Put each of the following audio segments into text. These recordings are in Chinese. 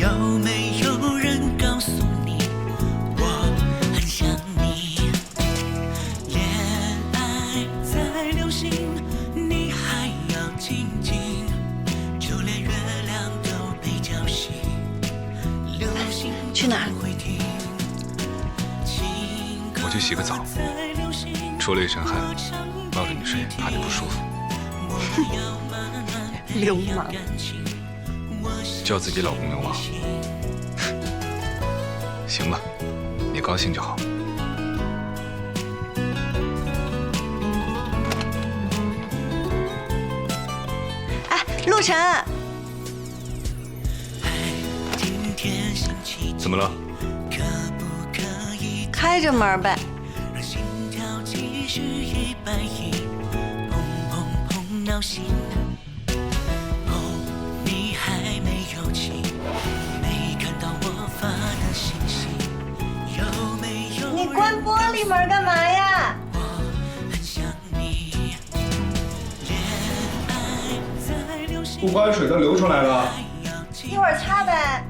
有没有人告诉你，我很想你？恋爱在流行，你还要静静，就连月亮都被叫醒。流星去哪儿会停，我去洗个澡，出了一身汗，抱着你睡，怕你不舒服。流氓！叫自己老公流氓，行吧，你高兴就好。哎，陆晨，今天星期几怎么了？可不可以开着门呗。让心关玻璃门干嘛呀？我很想你。恋爱在流行，不关水都流出来了，一会儿擦呗。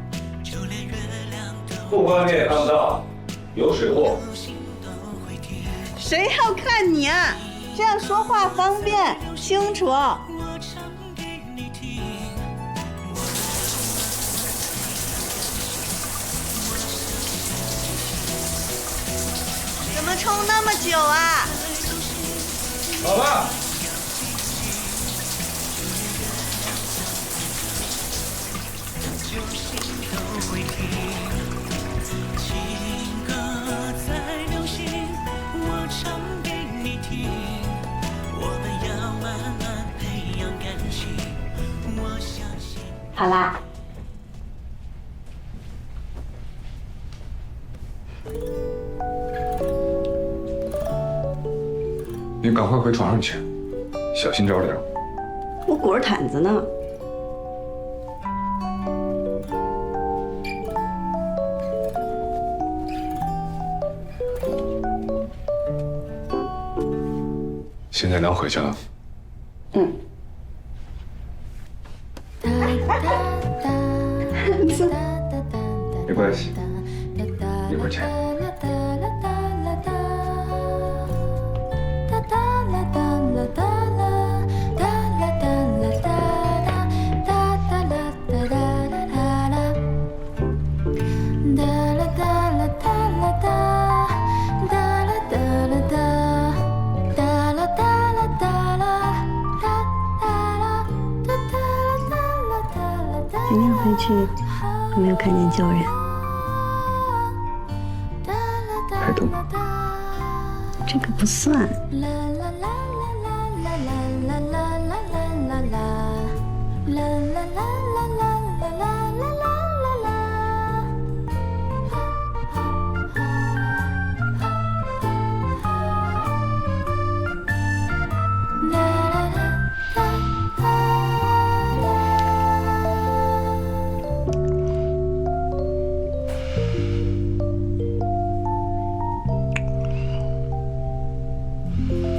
不关你也看不到，有水货。谁要看你啊？这样说话方便清楚。怎么冲那么久啊？老婆好啦。你赶快回床上去，小心着凉。我裹着毯子呢。现在能回去了？嗯。没关系，一会儿见。今天回去有没有看见旧人？这个不算。